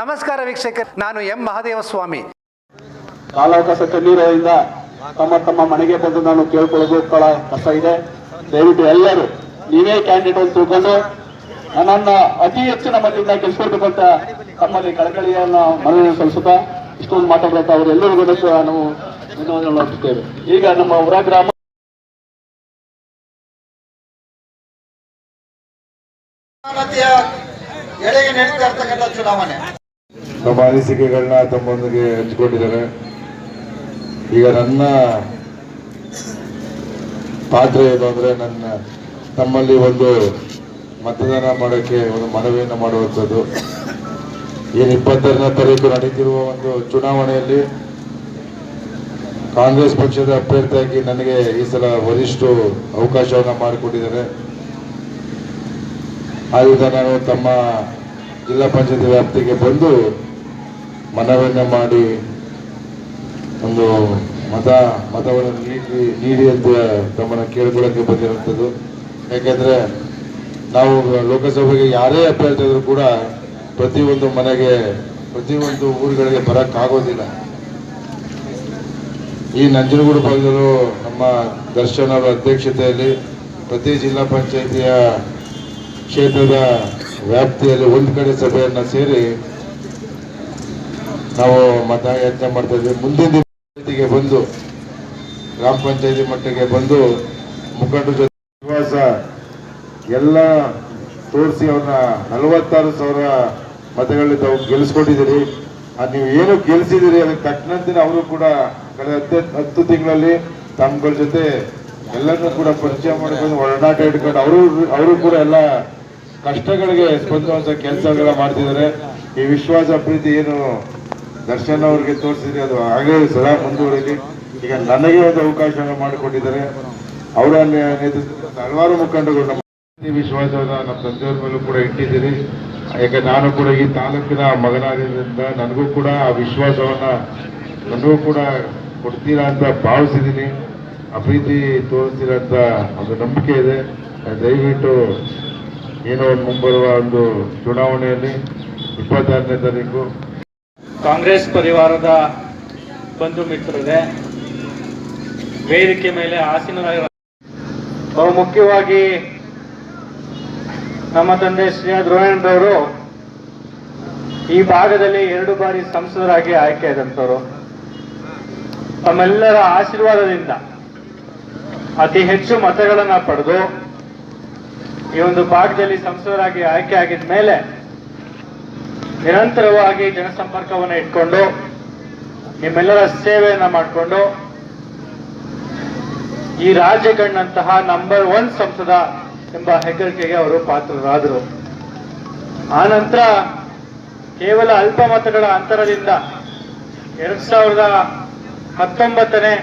ವೀಕ್ಷಕ ನಾನು ಎಂ. ಮಹಾದೇವ ಸ್ವಾಮಿ ಕಾಲಾವಕಾಶ ಕಣ್ಣೀರಿಂದ ತಮ್ಮ ತಮ್ಮ ಮನೆಗೆ ಬಂದು ನಾನು ಕೇಳ್ಕೊಳ್ಳೋದು ಕಳ ಕಷ್ಟ ಇದೆ. ದಯವಿಟ್ಟು ಎಲ್ಲರೂ ನೀವೇ ಕ್ಯಾಂಡಿಡೇಟ್ ಅಂತ ತಿಳ್ಕೊಂಡು ನನ್ನ ಅತಿ ಹೆಚ್ಚಿನ ಮತದಿಂದ ಗೆಲ್ಸ್ಕೊಡ್ಬೇಕಂತ ತಮ್ಮಲ್ಲಿ ಕಳಕಳಿಯನ್ನ ಮನವಿ ಸಲ್ಲಿಸುತ್ತಾ ಇಷ್ಟೊಂದು ಮಾತಾಡ್ತಾ ಅವರೆಲ್ಲರಿಗೂ ನಾವು ಧನ್ಯವಾದಗಳು ಈಗ ನಮ್ಮ ಹೊರ ಗ್ರಾಮ ಎಳೆಗೆ ನಡೀತಾ ಇರ್ತಕ್ಕಂಥ ಚುನಾವಣೆ. ತಮ್ಮ ಅನಿಸಿಕೆಗಳನ್ನ ತಮ್ಮೊಂದಿಗೆ ಹಂಚಿಕೊಂಡಿದ್ದಾರೆ. ಈಗ ನನ್ನ ಪಾತ್ರ ಏನು ಅಂದರೆ ನನ್ನ ತಮ್ಮಲ್ಲಿ ಒಂದು ಮತದಾನ ಮಾಡೋಕ್ಕೆ, ಒಂದು ಮನವಿಯನ್ನು ಮಾಡುವಂಥದ್ದು. ಏನು ಇಪ್ಪತ್ತಾರನೇ ತಾರೀಕು ನಡೀತಿರುವ ಒಂದು ಚುನಾವಣೆಯಲ್ಲಿ ಕಾಂಗ್ರೆಸ್ ಪಕ್ಷದ ಅಭ್ಯರ್ಥಿಯಾಗಿ ನನಗೆ ಈ ಸಲ ವರಿಷ್ಠರು ಅವಕಾಶವನ್ನು ಮಾಡಿಕೊಟ್ಟಿದ್ದಾರೆ. ಆದ್ದರಿಂದ ನಾನು ತಮ್ಮ ಜಿಲ್ಲಾ ಪಂಚಾಯತ್ ವ್ಯಾಪ್ತಿಗೆ ಬಂದು ಮನವಿಯನ್ನು ಮಾಡಿ ಒಂದು ಮತ, ಮತವನ್ನು ನೀಡಿ ನೀಡಿ ಅಂತ ತಮ್ಮನ್ನು ಕೇಳ್ಕೊಳ್ಳೋಕ್ಕೆ ಬಂದಿರುವಂಥದ್ದು. ಯಾಕೆಂದರೆ ನಾವು ಲೋಕಸಭೆಗೆ ಯಾರೇ ಅಭ್ಯರ್ಥಿ ಆದರೂ ಕೂಡ ಪ್ರತಿಯೊಂದು ಮನೆಗೆ ಪ್ರತಿಯೊಂದು ಊರುಗಳಿಗೆ ಬರೋಕ್ಕಾಗೋದಿಲ್ಲ. ಈ ನಂಜನಗೂಡು ಭಾಗದಲ್ಲೂ ನಮ್ಮ ದರ್ಶನ್ ಅವರ ಅಧ್ಯಕ್ಷತೆಯಲ್ಲಿ ಪ್ರತಿ ಜಿಲ್ಲಾ ಪಂಚಾಯಿತಿಯ ಕ್ಷೇತ್ರದ ವ್ಯಾಪ್ತಿಯಲ್ಲಿ ಒಂದು ಕಡೆ ಸಭೆಯನ್ನು ಸೇರಿ ನಾವು ಮತಯಾಚನೆ ಮಾಡ್ತಾ ಇದ್ವಿ ಮುಂದಿನ ದಿನ ಬಂದು, ಗ್ರಾಮ ಪಂಚಾಯತಿ ಮಟ್ಟಕ್ಕೆ ಬಂದು ಮುಖಂಡರ ಜೊತೆ ವಿಶ್ವಾಸ ಎಲ್ಲ ತೋರಿಸಿ ಅವ್ರನ್ನ ನಲವತ್ತಾರು ಸಾವಿರ ಮತಗಳಲ್ಲಿ ತಾವು ಗೆಲ್ಲಿಸ್ಕೊಂಡಿದ್ದೀರಿ. ಅದು ನೀವು ಏನು ಗೆಲ್ಸಿದ್ದೀರಿ ಅದಕ್ಕೆ ತಕ್ಕಂತೆ ಅವರು ಕೂಡ ಕಳೆದ ಹತ್ತು ಹತ್ತು ತಿಂಗಳಲ್ಲಿ ತಮ್ಮಗಳ ಜೊತೆ ಎಲ್ಲರನ್ನೂ ಕೂಡ ಪರಿಚಯ ಮಾಡ್ಕೊಂಡು ಒಡನಾಟ ಇಟ್ಕೊಂಡು ಅವರು ಅವರು ಕೂಡ ಎಲ್ಲ ಕಷ್ಟಗಳಿಗೆ ಸ್ಪಂದಿಸುವಂತ ಕೆಲಸಗಳ ಮಾಡ್ತಿದ್ದಾರೆ. ಈ ವಿಶ್ವಾಸ, ಪ್ರೀತಿ ಏನು ದರ್ಶನ್ ಅವ್ರಿಗೆ ತೋರಿಸಿದ್ರೆ ಅದು ಹಾಗೆ ಸದಾ ಮುಂದುವರಿಲಿ. ಈಗ ನನಗೆ ಒಂದು ಅವಕಾಶವನ್ನು ಮಾಡಿಕೊಟ್ಟಿದ್ದಾರೆ. ಅವರ ನೇತೃತ್ವದ ಹಲವಾರು ಮುಖಂಡರು ನಮ್ಮ ವಿಶ್ವಾಸವನ್ನು ನಮ್ಮ ತಂದೆಯವ್ರ ಮೇಲೂ ಕೂಡ ಇಟ್ಟಿದ್ದೀರಿ. ಯಾಕೆ ನಾನು ಕೂಡ ಈ ತಾಲೂಕಿನ ಮಗನಾಗಿದ್ದರಿಂದ ನನಗೂ ಕೂಡ ಆ ವಿಶ್ವಾಸವನ್ನು ನನಗೂ ಕೂಡ ಕೊಡ್ತೀರಾ ಅಂತ ಭಾವಿಸಿದ್ದೀನಿ. ಆ ಪ್ರೀತಿ ಒಂದು ನಂಬಿಕೆ ಇದೆ. ದಯವಿಟ್ಟು ಏನೋ ಮುಂಬರುವ ಒಂದು ಚುನಾವಣೆಯಲ್ಲಿ ಇಪ್ಪತ್ತಾರನೇ ತಾರೀಕು ಕಾಂಗ್ರೆಸ್ ಪರಿವಾರದ ಬಂಧು ಮಿತ್ರರೇ, ವೇದಿಕೆ ಮೇಲೆ ಆಸೀನರಾಗಿರ ಅವರು ಮುಖ್ಯವಾಗಿ ನಮ್ಮ ತಂದೆ ಶ್ರೀ ದ್ರೋಣರವರು ಈ ಭಾಗದಲ್ಲಿ ಎರಡು ಬಾರಿ ಸಂಸದರಾಗಿ ಆಯ್ಕೆಯಾದಂಥವರು ತಮ್ಮೆಲ್ಲರ ಆಶೀರ್ವಾದದಿಂದ ಅತಿ ಹೆಚ್ಚು ಮತಗಳನ್ನು ಪಡೆದು ಈ ಒಂದು ಭಾಗದಲ್ಲಿ ಸಂಸದರಾಗಿ ಆಯ್ಕೆ ಆಗಿದ ಮೇಲೆ ನಿರಂತರವಾಗಿ ಜನಸಂಪರ್ಕವನ್ನು ಇಟ್ಕೊಂಡು, ನಿಮ್ಮೆಲ್ಲರ ಸೇವೆಯನ್ನು ಮಾಡಿಕೊಂಡು, ಈ ರಾಜ್ಯಗಣ್ಣಂತಹ ನಂಬರ್ ಒನ್ ಸಂಸದ ಎಂಬ ಹೆಗ್ಗಳಿಕೆಗೆ ಅವರು ಪಾತ್ರರಾದರು. ಆ ನಂತರ ಕೇವಲ ಅಲ್ಪ ಮತಗಳ ಅಂತರದಿಂದ ಎರಡ್ ಸಾವಿರದ ಹತ್ತೊಂಬತ್ತನೇ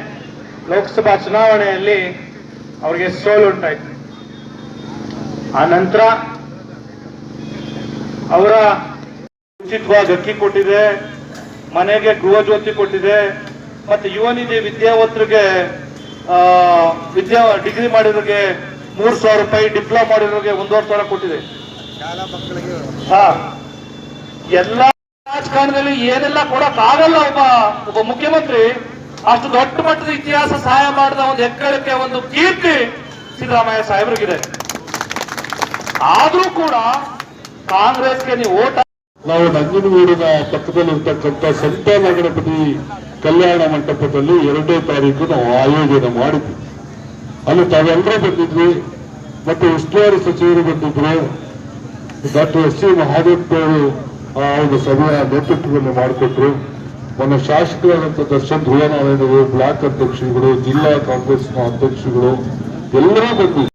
ಲೋಕಸಭಾ ಚುನಾವಣೆಯಲ್ಲಿ ಅವರಿಗೆ ಸೋಲುಂಟಾಯಿತು ಆ ನಂತರ ಅವರ ಉಚಿತವಾಗಿ ಅಕ್ಕಿ ಕೊಟ್ಟಿದೆ ಮನೆಗೆ ಗೃಹ ಜ್ಯೋತಿ ಕೊಟ್ಟಿದೆ ಮತ್ತೆ ಯುವ ನಿಧಿ ವಿದ್ಯಾವಂತರಿಗೆ ವಿದ್ಯಾ ಡಿಗ್ರಿ ಮಾಡಿರೋರಿಗೆ ಮೂರ್ ಸಾವಿರ ರೂಪಾಯಿ ಡಿಪ್ಲೊಮಾ ಮಾಡಿರೋರಿಗೆ ಒಂದೂವರೆ ಸಾವಿರ ಕೊಟ್ಟಿದೆ. ಹಾ. ಎಲ್ಲ ರಾಜಕಾರಣದಲ್ಲಿ ಏನೆಲ್ಲ ಕೊಡಕ್ ಆಗಲ್ಲ ಒಬ್ಬ ಒಬ್ಬ ಮುಖ್ಯಮಂತ್ರಿ. ಅಷ್ಟು ದೊಡ್ಡ ಮಟ್ಟದ ಇತಿಹಾಸ ಸಹಾಯ ಮಾಡಿದ ಒಂದು ಹೆಗ್ಗಳಿಕೆ ಒಂದು ಕೀರ್ತಿ ಸಿದ್ದರಾಮಯ್ಯ ಸಾಹೇಬ್ರಿಗಿದೆ. ಆದ್ರೂ ಕೂಡ ಕಾಂಗ್ರೆಸ್ಗೆ ನೀವು ಓಟ್ ನಾವು ನಂಜನಗೂಡಿನ ಪಕ್ಕದಲ್ಲಿರ್ತಕ್ಕಂಥ ಸಂತಾನ ಗಣಪತಿ ಕಲ್ಯಾಣ ಮಂಟಪದಲ್ಲಿ ಎರಡನೇ ತಾರೀಕು ನಾವು ಆಯೋಜನೆ ಮಾಡಿದ್ವಿ. ಅಲ್ಲಿ ತಾವೆಲ್ಲರೂ ಬಂದಿದ್ವಿ. ಮತ್ತೆ ಉಸ್ತುವಾರಿ ಸಚಿವರು ಬಂದಿದ್ರು. ಡಾಕ್ಟರ್ ಎಸ್ ಸಿ ಮಹಾದೇವ್ ಅವರು ಒಂದು ಸಭೆಯ ನೇತೃತ್ವವನ್ನು ಮಾಡಿಕೊಟ್ರು. ಮೊನ್ನ ಶಾಸಕರಾದಂಥ ದರ್ಶನ್ ಧ್ರುವನಾರಾಯಣರು ಬ್ಲಾಕ್ ಅಧ್ಯಕ್ಷರುಗಳು, ಜಿಲ್ಲಾ ಕಾಂಗ್ರೆಸ್ನ ಅಧ್ಯಕ್ಷರುಗಳು ಎಲ್ಲರೂ ಬಂದಿದ್ರು.